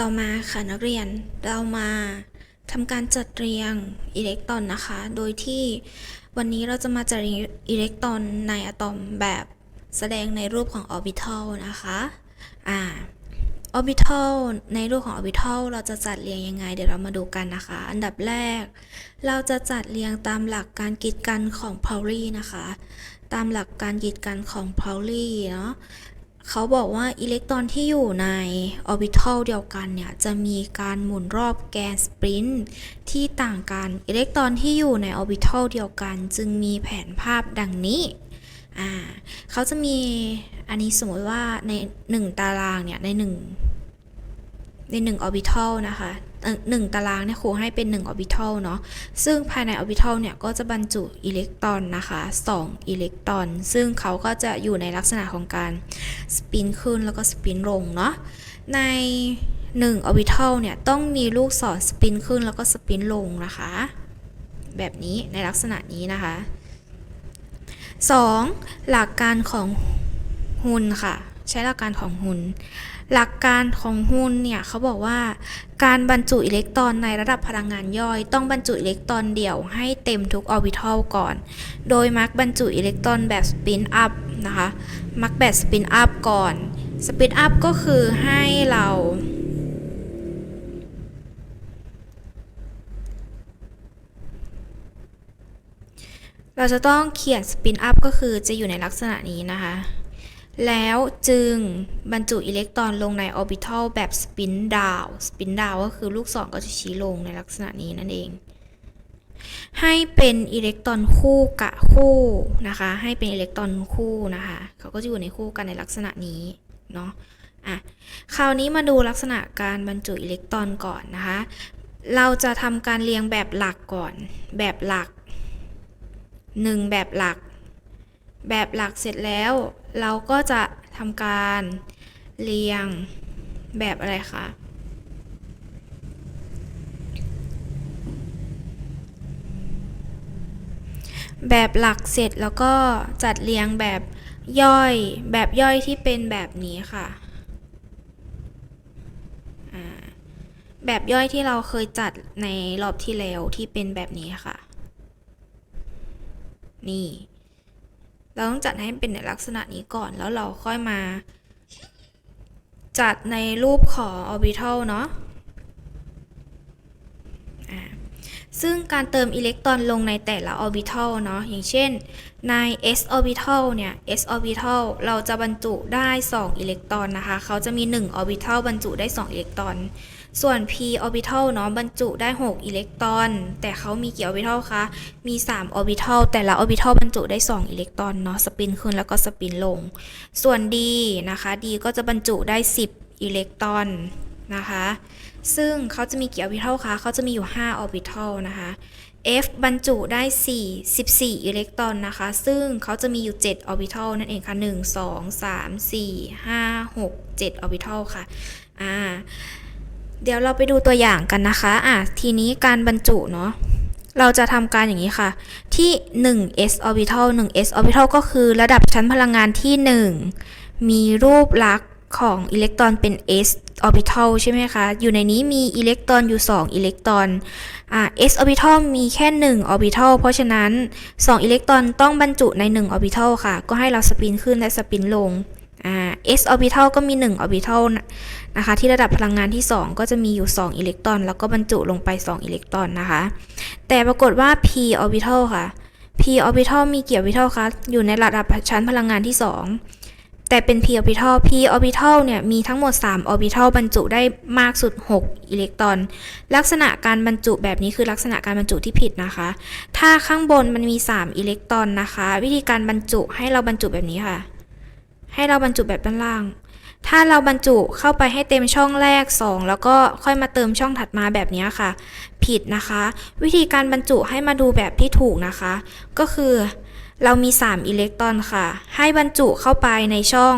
ต่อมาค่ะนักเรียนเรามาทำการจัดเรียงอิเล็กตรอนนะคะ โดยที่วันนี้เราจะมาจัดเรียงอิเล็กตรอนในอะตอมแบบแสดงในรูปของออร์บิทัลนะคะอ่าออร์บิทัลในรูปของออร์บิทัลเราจะจัดเรียงยังไง เดี๋ยวเรามาดูกันนะคะ อันดับแรก เราจะจัดเรียงตามหลักการกีดกันของพาวลี่นะคะ ตามหลักการกีดกันของพาวลี่เนาะ เขาบอกว่าอิเล็กตรอนที่อยู่ในออร์บิทัลเดียวกันเนี่ย จะมีการหมุนรอบแกนสปรินที่ต่างกัน อิเล็กตรอนที่อยู่ในออร์บิทัลเดียวกัน จึงมีแผนภาพดังนี้อ่าเขาจะมีอันนี้สมมติว่าใน 1 ตารางเนี่ย ใน 1 ใน1ออร์บิทัลนะคะ เอ่อหนึ่งตารางเนี่ยครูให้เป็น1ออร์บิทัลเนาะซึ่งภายในออร์บิทัลเนี่ยก็จะบรรจุอิเล็กตรอนนะคะ2อิเล็กตรอน ซึ่งเขาก็จะอยู่ในลักษณะของการสปินขึ้นแล้วก็สปินลงเนาะใน1ออร์บิทัลเนี่ยต้องมีลูกศรสปินขึ้นแล้วก็สปินลงนะคะ แบบนี้ในลักษณะนี้นะคะ 2. หลักการของฮุนค่ะ ใช้หลักการของฮุนหลักการของฮุนเนี่ยเขาบอกว่า การบรรจุอิเล็กตรอนในระดับพลังงานย่อย ต้องบรรจุอิเล็กตรอนเดี่ยวให้เต็มทุกออร์บิทัลก่อน โดยมักบรรจุอิเล็กตรอนแบบสปินอัพนะคะมักแบบสปินอัพก่อนสปินอัพก็คือให้เราเราจะต้องเขียนสปินอัพก็คือจะอยู่ในลักษณะนี้นะคะ แล้วจึงบรรจุอิเล็กตรอนลงในออร์บิทัลแบบสปินดาวสปินดาวก็คือลูกศรก็จะชี้ลงในลักษณะนี้นั่นเอง ให้เป็นอิเล็กตรอนคู่กะคู่นะคะ ให้เป็นอิเล็กตรอนคู่นะคะเขาก็จะอยู่ในคู่กันในลักษณะนี้เนาะอะคราวนี้มาดูลักษณะการบรรจุอิเล็กตรอนก่อนนะคะ เราจะทำการเรียงแบบหลักก่อน แบบหลักหนึ่งแบบหลัก แบบหลักเสร็จแล้ว เราก็จะทำการเรียงแบบอะไรคะแบบหลักเสร็จแล้วก็จัดเรียงแบบย่อยแบบย่อยที่เป็นแบบนี้ค่ะ แบบย่อยที่เราเคยจัดในรอบที่แล้วที่เป็นแบบนี้ค่ะ นี่ เราต้องจัดให้เป็นในลักษณะนี้ก่อนแล้วเราค่อยมา จัดในรูปของออร์บิทัลเนาะซึ่งการเติมอิเล็กตรอนลงในแต่ละออร์บิทัลเนาะอย่างเช่นใน s orbital เนี่ย s orbital เราจะบรรจุได้ 2 อิเล็กตรอนนะคะ เขาจะมี 1 orbital บรรจุได้ 2 อิเล็กตรอน ส่วน p orbital เนาะบรรจุได้ 6 อิเล็กตรอน แต่เขามีกี่ orbital คะ มี 3 orbital แต่ละ orbital บรรจุได้ 2 อิเล็กตรอนเนาะ สปินขึ้นแล้วก็สปินลง ส่วน d นะคะ d ก็จะบรรจุได้ 10 อิเล็กตรอนนะคะ ซึ่งเขาจะมีกี่ orbital คะ เขาจะมีอยู่ 5 orbital นะคะ F บรรจุได้ 4 14 อิเล็กตรอนนะคะ ซึ่งเขาจะมีอยู่ 7 orbital นั่นเองค่ะ 1 2 3 4 5 6 7 orbital ค่ะ อ่า เดี๋ยวเราไปดูตัวอย่างกันนะคะ อะ ทีนี้การบรรจุเนาะ เราจะทำการอย่างนี้ค่ะ ที่ 1s orbital 1s orbital ก็คือระดับชั้นพลังงานที่ 1 มีรูปลักษณ์ของอิเล็กตรอนเป็น s orbital ใช่ไหมคะ อยู่ในนี้มีอิเล็กตรอนอยู่ 2 อิเล็กตรอน อ่า s orbital มีแค่ 1 orbital เพราะฉะนั้น 2 อิเล็กตรอนต้องบรรจุใน 1 orbital ค่ะ ก็ให้เราสปินขึ้นและสปินลง s orbital ก็มี 1 orbital นะนะคะที่ระดับพลังงานที่ 2 ก็จะมีอยู่ 2 อิเล็กตรอน แล้วก็บรรจุลงไป 2 อิเล็กตรอนนะคะ แต่ปรากฏว่า p orbital ค่ะ p orbital มีกี่ orbital คะ อยู่ในระดับชั้นพลังงานที่ 2 แต่เป็น p orbital p orbital เนี่ยมีทั้งหมด 3 orbital บรรจุได้มากสุด 6 อิเล็กตรอน ลักษณะการบรรจุแบบนี้คือลักษณะการบรรจุที่ผิดนะคะ ถ้าข้างบนมันมี 3 อิเล็กตรอนนะคะ วิธีการบรรจุให้เราบรรจุแบบนี้ค่ะ ให้เราบรรจุแบบด้านล่าง ถ้าเราบรรจุเข้าไปให้เต็มช่องแรก 2 แล้วก็ค่อยมาเติมช่องถัดมาแบบนี้ค่ะ ผิดนะคะ วิธีการบรรจุให้มาดูแบบที่ถูกนะคะ ก็คือเรามี 3 อิเล็กตรอนค่ะ ให้บรรจุเข้าไปในช่อง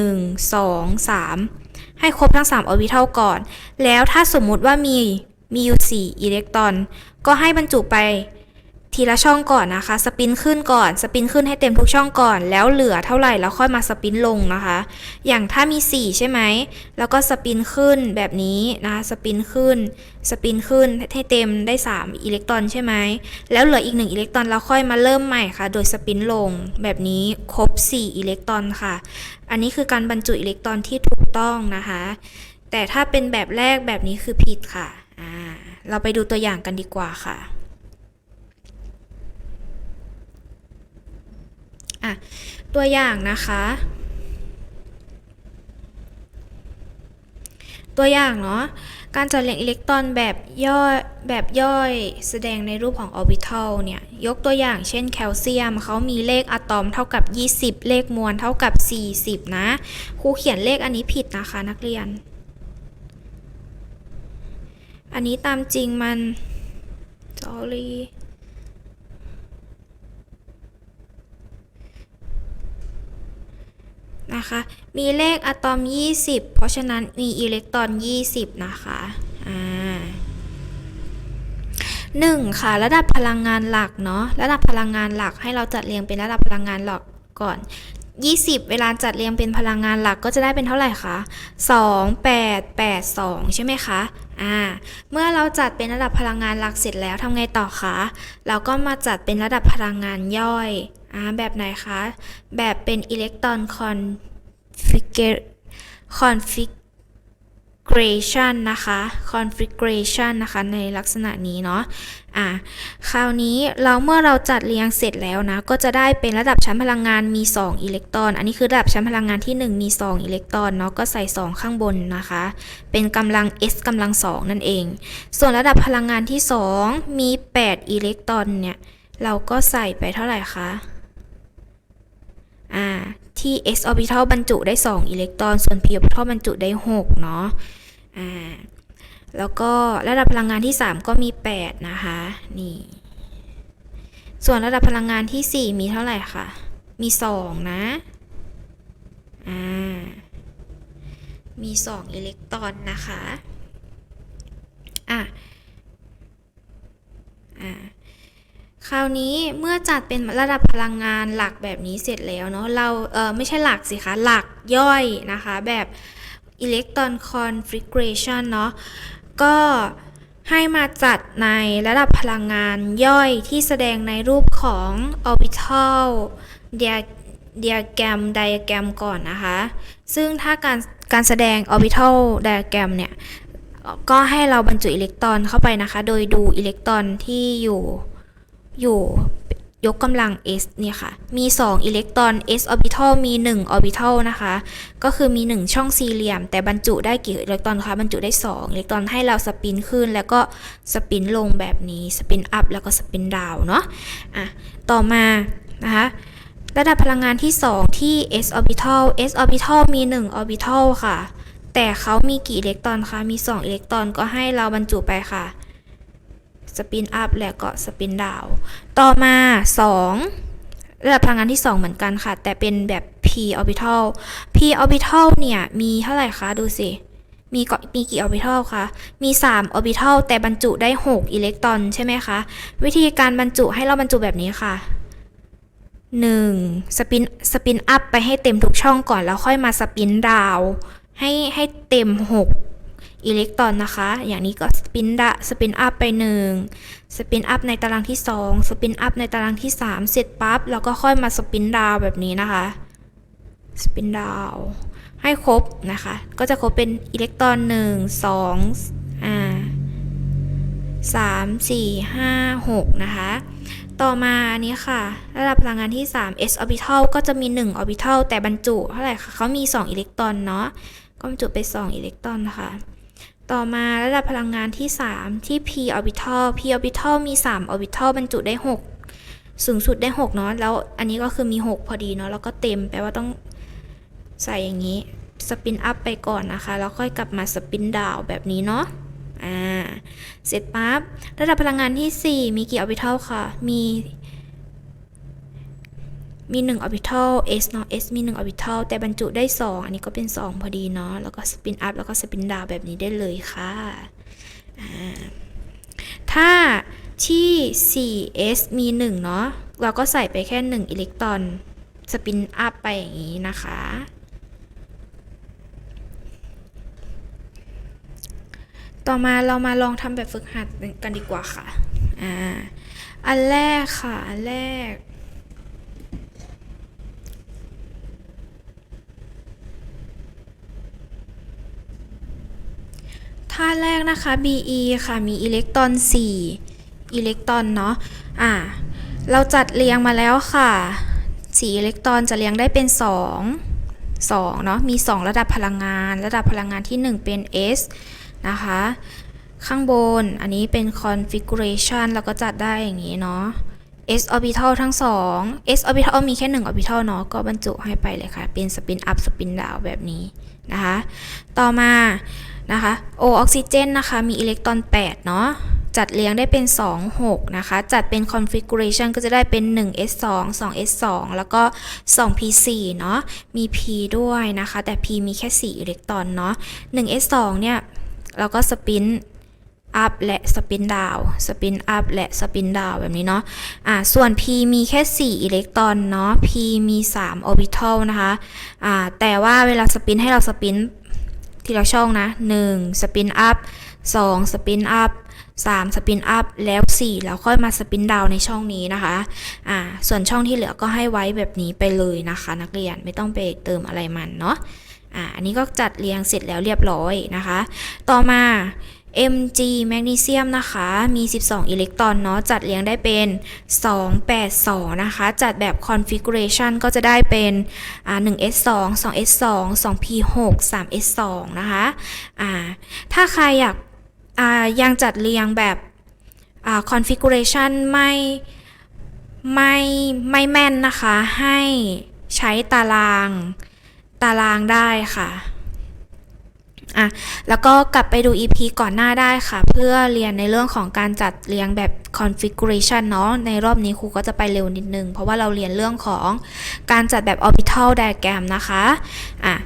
1 2 3 ให้ครบทั้ง 3 ออร์บิทัลก่อน แล้วถ้าสมมุติว่ามีมีอยู่4อิเล็กตรอน ก็ให้บรรจุไป ทีละช่องก่อนนะคะ สปินขึ้นก่อน สปินขึ้นให้เต็มทุกช่องก่อน แล้วเหลือเท่าไหร่แล้วค่อยมาสปินลงนะคะ อย่างถ้ามี 4 ใช่ไหม แล้วก็สปินขึ้นแบบนี้นะคะ สปินขึ้น สปินขึ้นให้เต็มได้ 3 อิเล็กตรอนใช่ไหม แล้วเหลืออีก 1 อิเล็กตรอนแล้วค่อยมาเริ่มใหม่ค่ะ โดยสปินลงแบบนี้ครบ 4 อิเล็กตรอนค่ะ อันนี้คือการบรรจุอิเล็กตรอนที่ถูกต้องนะคะ แต่ถ้าเป็นแบบแรกแบบนี้คือผิดค่ะ เราไปดูตัวอย่างกันดีกว่าค่ะ อะตัวอย่างนะคะ ตัวอย่างเนาะการจัดเรียงอิเล็กตรอนแบบย่อยแบบย่อยแสดงในรูปของออร์บิทัลเนี่ย ยกตัวอย่างเช่นแคลเซียมเขามีเลขอะตอมเท่ากับ 20 เลขมวลเท่ากับ 40 นะครูเขียนเลขอันนี้ผิดนะคะนักเรียน อันนี้ตามจริงมัน sorry นะคะ มีเลขอะตอม 20 เพราะฉะนั้นมีอิเล็กตรอน 20 นะคะอ่าหนึ่งค่ะ ระดับพลังงานหลักเนาะระดับพลังงานหลักให้เราจัดเรียงเป็นระดับพลังงานหลักก่อน 20 เวลาจัดเรียงเป็นพลังงานหลักก็จะได้เป็นเท่าไหร่คะ2 8 8 2 ใช่ไหมคะอ่าเมื่อเราจัดเป็นระดับพลังงานหลักเสร็จแล้วทำไงต่อคะเราก็มาจัดเป็นระดับพลังงานย่อย อ่าแบบไหนคะ แบบเป็นอิเล็กตรอนคอนฟิกเก configuration นะคะ configuration นะคะในลักษณะนี้เนาะ อะ คราวนี้เราเมื่อเราจัดเรียงเสร็จแล้วนะ ก็จะได้เป็นระดับชั้นพลังงานมี 2 อิเล็กตรอน อันนี้คือระดับชั้นพลังงานที่ 1 มี 2 อิเล็กตรอนเนาะ ก็ใส่ 2 ข้างบนนะคะ เป็นกำลัง s กำลัง 2 นั่นเอง ส่วนระดับพลังงานที่ 2 มี 8 อิเล็กตรอนเนี่ย เราก็ใส่ไปเท่าไหร่คะ ที่ s orbital บรรจุได้ 2 อิเล็กตรอน ส่วน p orbital บรรจุได้ 6 เนาะแล้วก็ระดับพลังงานที่ 3 ก็มี 8 นะคะ นี่ ส่วนระดับพลังงานที่ 4 มีเท่าไหร่คะ มี 2 นะ อ่า มี 2 อิเล็กตรอนนะคะ อะ อ่า คราวนี้เมื่อจัดเป็นระดับพลังงานหลักแบบนี้เสร็จแล้วเนาะเราเออไม่ใช่หลักสิคะ หลักย่อยนะคะ แบบอิเล็กตรอนคอนฟิกเรชันเนาะก็ให้มาจัดในระดับพลังงานย่อยที่แสดงในรูปของ orbital diagram diagram ก่อนนะคะ ซึ่งถ้าการการแสดง orbital diagram เนี่ย ก็ให้เราบรรจุอิเล็กตรอนเข้าไปนะคะ โดยดูอิเล็กตรอนที่อยู่ อยู่ยกกำลัง s เนี่ยค่ะ มี 2 อิเล็กตรอน s orbital มี 1 orbital นะคะ ก็คือมี 1 ช่องสี่เหลี่ยม แต่บรรจุได้กี่อิเล็กตรอนคะ บรรจุได้ 2 อิเล็กตรอนให้เราสปินขึ้น แล้วก็สปินลงแบบนี้ สปินอัพ แล้วก็สปินดาวเนาะ อะ ต่อมา นะคะ ระดับพลังงานที่ 2 ที่ s orbital s orbital มี 1 orbital ค่ะ แต่เขามีกี่อิเล็กตรอนคะ มี 2 อิเล็กตรอน ก็ให้เราบรรจุไปค่ะ สปินอัพและก็สปินดาวต่อมา 2 ระดับพลังงานที่ 2 เหมือนกันค่ะ แต่เป็นแบบ p orbital p orbital เนี่ย มีเท่าไหร่คะ ดูสิ มีก็มีกี่ orbital คะ มี 3 orbital แต่บรรจุได้ 6 อิเล็กตรอนใช่ไหมคะ วิธีการบรรจุให้เราบรรจุแบบนี้ค่ะ 1. สปินสปินอัพไปให้เต็มทุกช่องก่อนแล้วค่อยมาสปินดาวให้ให้เต็ม 6 อิเล็กตรอนนะคะ อย่างนี้ก็สปินดะสปินอัพไป 1 สปินอัพในตารางที่ 2 สปินอัพในตารางที่ 3 เสร็จปั๊บแล้วก็ค่อยมาสปินดาวแบบนี้นะคะ สปินดาวให้ครบนะคะ ก็จะครบเป็นอิเล็กตรอน1 2อ่า3 4 5 6 นะคะ ต่อมาอันนี้ค่ะ ระดับพลังงานที่ 3 s orbital ก็จะมี 1 orbital แต่บรรจุเท่าไหร่คะเขามี 2 อิเล็กตรอนเนาะก็บรรจุไป 2 อิเล็กตรอนนะคะ ต่อมาระดับพลังงานที่ 3 ที่ p orbital p orbital มี 3 orbital บรรจุได้ 6 สูงสุดได้ 6 เนาะ แล้วอันนี้ก็คือมี 6 พอดีเนาะ แล้วก็เต็ม แปลว่าต้องใส่อย่างนี้ สปินอัพไปก่อนนะคะ แล้วค่อยกลับมาสปินดาวแบบนี้เนาะ อ่า เสร็จปั๊บ ระดับพลังงานที่ 4 มีกี่ orbital คะมี มี1 orbital s เนาะ s มี1 orbital แต่บรรจุได้ 2 อันนี้ก็เป็น 2 พอดีเนาะ แล้วก็สปินอัพแล้วก็สปินดาวแบบนี้ได้เลยค่ะ ถ้าที่ 4s มี 1 เนาะ เราก็ใส่ไปแค่ 1 อิเล็กตรอนสปินอัพไปอย่างนี้นะคะ ต่อมาเรามาลองทำแบบฝึกหัดกันดีกว่าค่ะ อ่า อันแรกค่ะ อันแรก ท่าแรกนะคะ BE ค่ะ มีอิเล็กตรอน 4 อิเล็กตรอนเนาะ อ่า เราจัดเรียงมาแล้วค่ะ 4 อิเล็กตรอนจะเรียงได้เป็น 2 2เนาะ มี 2 ระดับพลังงาน ระดับพลังงานที่ 1 เป็น S นะคะ ข้างบน อันนี้เป็น configuration เราก็จัดได้อย่างนี้เนาะ s orbital ทั้ง 2 s orbital มีแค่ 1 orbital เนาะ ก็บรรจุให้ไปเลยค่ะ เป็น spin up spin down แบบนี้นะคะ ต่อมา นะคะ O ออกซิเจนนะคะมีอิเล็กตรอน 8 เนาะจัดเรียงได้เป็น 2 6 นะคะ จัดเป็น configuration ก็จะได้เป็น 1 s 2 2 s 2 แล้วก็ 2 p 4 เนาะมี p ด้วยนะคะ แต่ p มีแค่ 4 อิเล็กตรอนเนาะ 1 s 2 เนี่ยเราก็สปินอัพและสปินดาวสปินอัพและสปินดาวแบบนี้เนาะอ่าส่วน p มีแค่ 4 อิเล็กตรอนเนาะ p มี 3 orbital นะคะอ่าแต่ว่าเวลาสปินให้เราสปิน ทีละช่องนะ 1 สปินอัพ 2 สปินอัพ 3 สปินอัพ แล้ว 4 แล้วค่อยมาสปินดาวในช่องนี้นะคะอ่าส่วนช่องที่เหลือก็ให้ไว้แบบนี้ไปเลยนะคะ นักเรียนไม่ต้องไปเติมอะไรมันเนาะอ่าอันนี้ก็จัดเรียงเสร็จแล้วเรียบร้อยนะคะ ต่อมา Mg แมกนีเซียมนะคะ มี 12 อิเล็กตรอนเนาะ จัดเรียงได้เป็น 282 นะคะ จัดแบบ configuration ก็จะได้เป็น 1s2 2s2 2p6 3s2 นะคะถ้าใครอยากยังจัดเรียงแบบ configuration ไม่ไม่ไม่แม่นนะคะ ให้ใช้ตารางตารางได้ค่ะ อะแล้วก็กลับไปดู EP ก่อนหน้าได้ค่ะ เพื่อเรียนในเรื่องของการจัดเรียงแบบ configuration เนาะในรอบนี้ครูก็จะไปเร็วนิดนึง เพราะว่าเราเรียนเรื่องของการจัดแบบ orbital diagram นะคะอะ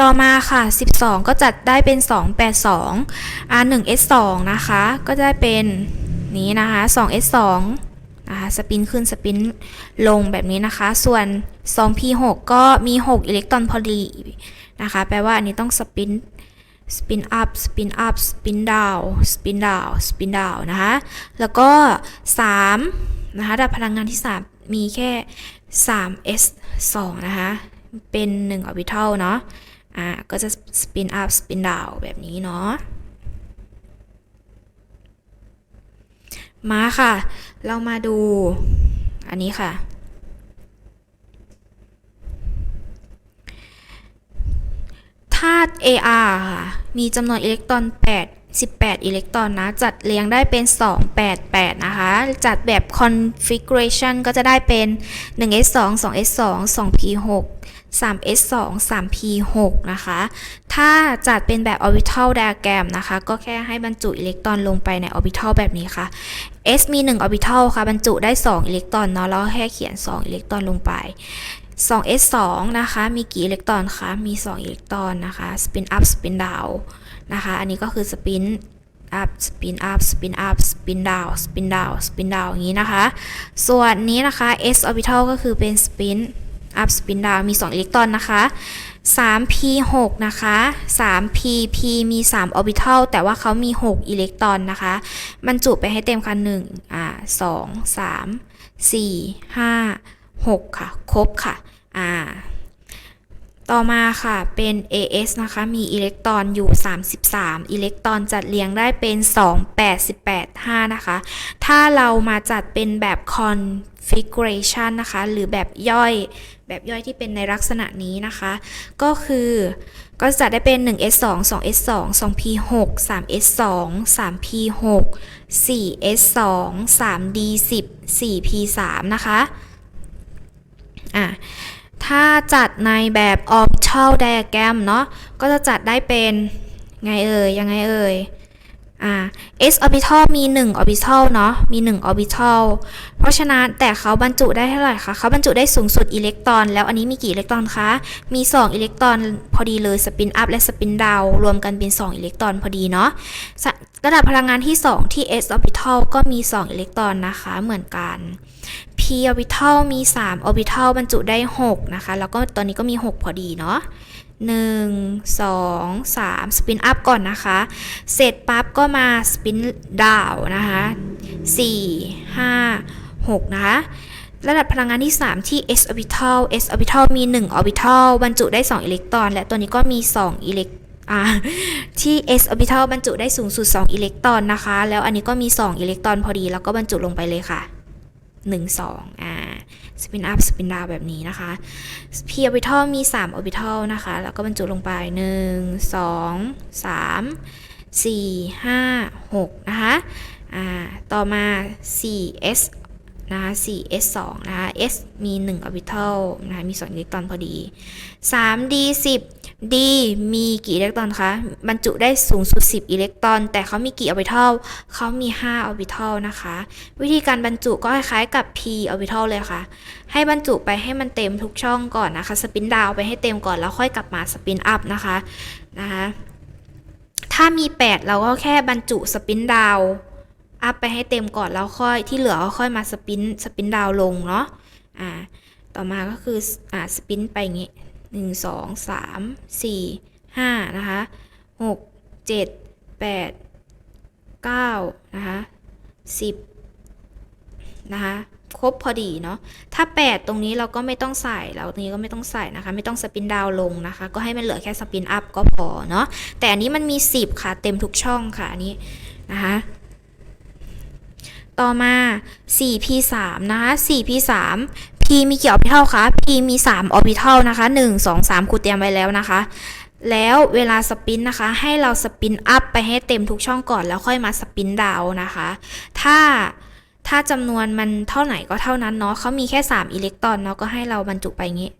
ต่อมาค่ะ 12 ก็จัดได้เป็น 282อะ 1s2 นะคะ ก็จะได้เป็นนี้นะคะ 2s2 นะคะสปินขึ้นสปินลงแบบนี้นะคะ ส่วน 2p6 ก็มี 6 อิเล็กตรอนพอดี นะคะ แปลว่าอันนี้ต้องสปินสปินอัพสปินอัพสปินดาวสปินดาวสปินดาวนะคะ แล้วก็3นะคะระดับพลังงานที่ 3 มีแค่ 3s 2 นะคะ เป็น 1 orbital เนาะอ่าก็จะสปินอัพสปินดาวแบบนี้เนาะมาค่ะ เรามาดูอันนี้ค่ะ ธาตุ AR ค่ะ มีจำนวนอิเล็กตรอน 8 18 อิเล็กตรอนนะ จัดเรียงได้เป็น 288 นะคะ จัดแบบ configuration ก็จะได้เป็น 1s2 2s2 2p6 3s2 3p6 นะคะ ถ้าจัดเป็นแบบ orbital diagram นะคะ ก็แค่ให้บรรจุอิเล็กตรอนลงไปใน orbital แบบนี้ค่ะ s มี 1 orbital ค่ะ บรรจุได้ 2 อิเล็กตรอนเนาะแล้วแค่เขียน 2 อิเล็กตรอนลงไป 2s2 นะคะ มีกี่อิเล็กตรอนคะ มี 2 อิเล็กตรอนนะคะ spin up spin down นะคะ อันนี้ก็คือ spin up spin up spin up spin down spin down spin down อย่างนี้นะคะ ส่วนนี้นะคะ s orbital ก็คือเป็น spin up spin down มี 2 อิเล็กตรอนนะคะ 3p6 นะคะ 3p p มี 3 orbital แต่ว่าเขามี 6 อิเล็กตรอนนะคะบรรจุไปให้เต็มค่ะ1อ่า2 3 4 5 6 ค่ะ ครบค่ะ อ่า ต่อมาค่ะ เป็น AS นะคะ มีอิเล็กตรอนอยู่ 33 อิเล็กตรอนจัดเรียงได้เป็น 2 8 8 5 นะคะ ถ้าเรามาจัดเป็นแบบ configuration นะคะ หรือแบบย่อย แบบย่อยที่เป็นในลักษณะนี้นะคะ ก็คือก็จะได้เป็น 1s2 2s2 2p6 3s2 3p6 4s2 3d10 4p3 นะคะ อะถ้าจัดในแบบ orbital diagram เนาะก็จะจัดได้เป็นไงเอ่ยยังไงเอ่ยอ่า s orbital มี 1 orbital เนาะมี 1 orbital เพราะฉะนั้นแต่เขาบรรจุได้เท่าไหร่คะเขาบรรจุได้สูงสุดอิเล็กตรอน แล้วอันนี้มีกี่อิเล็กตรอนคะมี 2 อิเล็กตรอนพอดีเลยสปินอัพและสปินดาวรวมกันเป็น 2 อิเล็กตรอนพอดีเนาะ ระดับพลังงานที่ 2 ที่ s orbital ก็มี 2 อิเล็กตรอนนะคะเหมือนกัน p orbital มี 3 orbital บรรจุได้ 6 นะคะ แล้วก็ตอนนี้ก็มี 6 พอดีเนาะ1 2 3 สปินอัพก่อนนะคะ เสร็จปั๊บก็มาสปินดาวนะคะ 4 5 6 นะคะ ระดับพลังงานที่ 3 ที่ s orbital s orbital มี 1 orbital บรรจุได้ 2 อิเล็กตรอน และตัวนี้ก็มี 2 อิเล็ก ที่ s orbital บรรจุได้สูงสุด 2 อิเล็กตรอนนะคะ แล้วอันนี้ก็มี 2 อิเล็กตรอนพอดี แล้วก็บรรจุลงไปเลยค่ะ 1 2 อ่าสปินอัพสปินดาวแบบนี้นะคะ p orbital มี 3 orbital นะคะ แล้วก็บรรจุลงไป 1 2 3 4 5 6 นะคะ อ่า ต่อมา 4s นะคะ 4s 2นะคะ s มี 1 orbital นะคะ มี2อิเล็กตรอนพอดี 3d 10 d มีกี่อิเล็กตรอนคะ บรรจุได้สูงสุด 10 อิเล็กตรอน แต่เขามีกี่ orbital เขามี5 orbital นะคะ วิธีการบรรจุก็คล้ายๆกับ p orbital เลยค่ะ ให้บรรจุไปให้มันเต็มทุกช่องก่อนนะคะ สปินดาวไปให้เต็มก่อนแล้วค่อยกลับมาสปินอัพนะคะนะคะถ้ามี 8 เราก็แค่บรรจุสปินดาวอัพไปให้เต็มก่อนแล้วค่อยที่เหลือก็ค่อยมาสปินสปินดาวลงเนาะอ่าต่อมาก็คืออ่าสปินไปอย่างงี้ หนึ่งสองสามสี่ห้านะคะหกเจ็ดแปดเก้านะคะสิบนะคะครบพอดีเนาะถ้า 8 ตรงนี้เราก็ไม่ต้องใส่แล้วตรงนี้ก็ไม่ต้องใส่นะคะ ไม่ต้องสปินดาวลงนะคะ ก็ให้มันเหลือแค่สปินอัพก็พอเนาะแต่อันนี้มันมี 10 ค่ะ เต็มทุกช่องค่ะอันนี้นะคะต่อมา 4p3 นะคะ 4p3 มีกี่ออร์บิทัลคะ p มี 3 ออร์บิทัลนะคะ 1 2 3ครูเตรียมไว้แล้วนะคะ แล้วเวลาสปินนะคะ ให้เราสปินอัพไปให้เต็มทุกช่องก่อนแล้วค่อยมาสปินดาวนะคะ ถ้าถ้าจำนวนมันเท่าไหนก็เท่านั้นเนาะเขามีแค่ 3 อิเล็กตรอนเนาะก็ให้เราบรรจุไปงงี้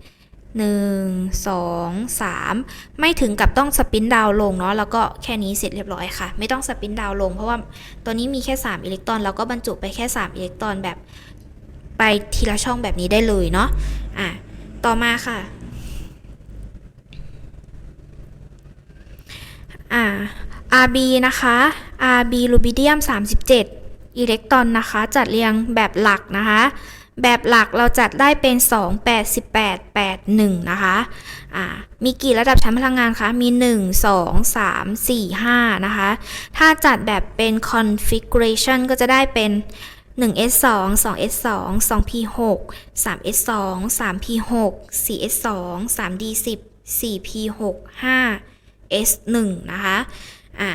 หนึ่งสองสามไม่ถึงกับต้องสปินดาวลงเนาะแล้วก็แค่นี้เสร็จเรียบร้อยค่ะ ไม่ต้องสปินดาวลง เพราะว่าตัวนี้มีแค่ 3 อิเล็กตรอน แล้วก็บรรจุไปแค่ 3 อิเล็กตรอนแบบ ไปทีละช่องแบบนี้ได้เลยเนาะอะต่อมาค่ะอ่า RB นะคะ RB รูบิเดียม37 อิเล็กตรอนนะคะ จัดเรียงแบบหลักนะคะ แบบหลักเราจัดได้เป็น 2 8 18 8 1 นะคะอ่ามีกี่ระดับชั้นพลังงานคะ มี 1 2 3 4 5 นะคะ ถ้าจัดแบบเป็น configuration ก็จะได้เป็น 1s2 2s2 2p6 3s2 3p6 4s2 3d10 4p6 5s1 นะคะ อ่า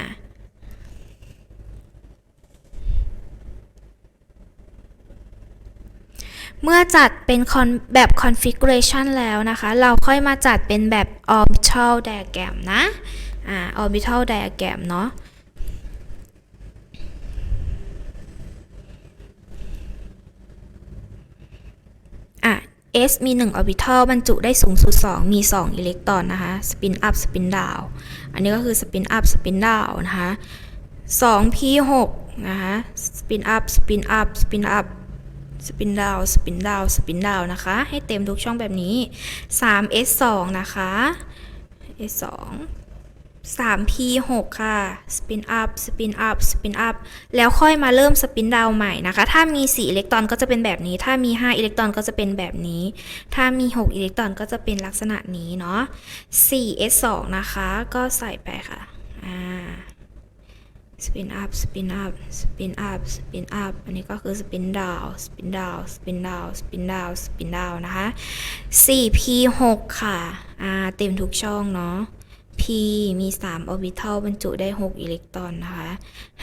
เมื่อจัดเป็นคอนแบบ configuration แล้วนะคะ เราค่อยมาจัดเป็นแบบ orbital diagram นะ อ่า orbital diagram เนาะ อะ S มี 1 orbital บรรจุได้สูงสุด 2 มี 2 อิเล็กตรอนนะคะ spin up spin down อันนี้ก็คือ spin up spin down นะคะ 2p6 นะคะ spin up spin up spin up spin down spin down spin down นะคะ ให้เต็มทุกช่องแบบนี้ 3s2 นะคะ 3p6 ค่ะ spin up spin up spin up แล้วค่อยมาเริ่ม spin down ใหม่นะคะ ถ้ามี 4 อิเล็กตรอนก็จะเป็นแบบนี้ ถ้ามี 5 อิเล็กตรอนก็จะเป็นแบบนี้ ถ้ามี 6 อิเล็กตรอนก็จะเป็นลักษณะนี้เนาะ 4s2 นะคะ ก็ใส่ไปค่ะ อ่า spin up spin up spin up spin up อันนี้ก็คือ spin down spin down spin down spin down spin down นะคะ 4p6 ค่ะ อ่า เต็มทุกช่องเนาะ p มี 3 orbital บรรจุได้ 6 อิเล็กตรอนนะคะ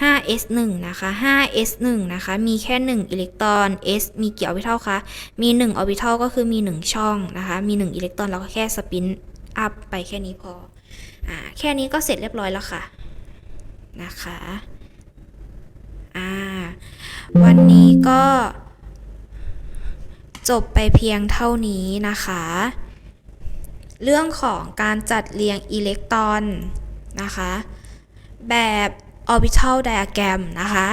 5s1 นะคะ 5s1 นะคะ มีแค่ 1 อิเล็กตรอน s มีกี่ orbital คะ มี 1 orbital ก็คือมี 1 ช่องนะคะ มี 1 อิเล็กตรอนเราก็แค่ spin up ไปแค่นี้พอ อ่า แค่นี้ก็เสร็จเรียบร้อยแล้วค่ะ นะคะ อ่า วันนี้ก็จบไปเพียงเท่านี้นะคะ เรื่องของการจัดเรียงอิเล็กตรอนนะคะ แบบ orbital diagram นะคะ